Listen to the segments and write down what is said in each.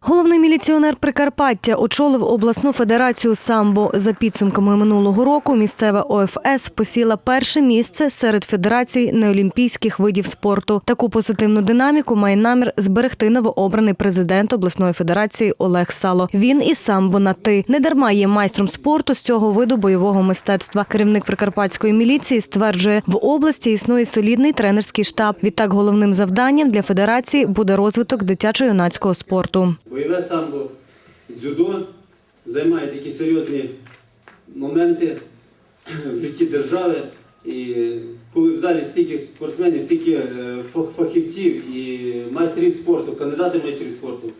Головний міліціонер Прикарпаття очолив обласну федерацію самбо. За підсумками минулого року місцева ОФС посіла перше місце серед федерацій неолімпійських видів спорту. Таку позитивну динаміку має намір зберегти новообраний президент обласної федерації Олег Сало. Він і самбо на ти не дарма є майстром спорту з цього виду бойового мистецтва. Керівник прикарпатської міліції стверджує, в області існує солідний тренерський штаб. Відтак головним завданням для федерації буде розвиток дитячо-юнацького спорту. Бойове самбо, дзюдо займає такі серйозні моменти в житті держави. І коли в залі стільки спортсменів, стільки е, фахівців і майстрів спорту, кандидатів майстрів спорту,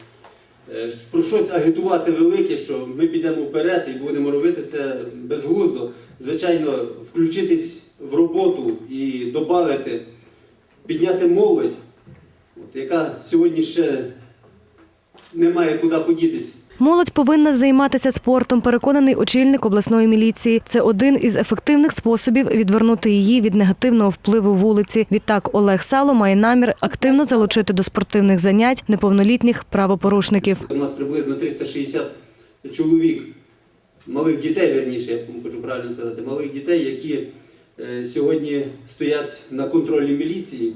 е, про щось агітувати велике, що ми підемо вперед і будемо робити це безглуздо. Звичайно, включитись в роботу і додати, підняти молодь, яка сьогодні ще немає куди подітись. Молодь повинна займатися спортом, переконаний очільник обласної міліції. Це один із ефективних способів відвернути її від негативного впливу вулиці. Відтак Олег Сало має намір активно залучити до спортивних занять неповнолітніх правопорушників. У нас приблизно 360 чоловік, малих дітей, верніше, я хочу правильно сказати, малих дітей, які е, сьогодні стоять на контролі міліції,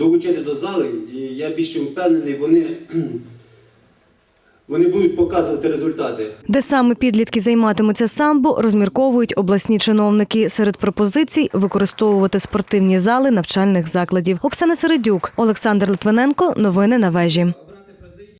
долучити до зали, і я більше впевнений, вони, вони будуть показувати результати. Де саме підлітки займатимуться самбо, розмірковують обласні чиновники. Серед пропозицій використовувати спортивні зали навчальних закладів. Оксана Середюк, Олександр Литвиненко. Новини на вежі.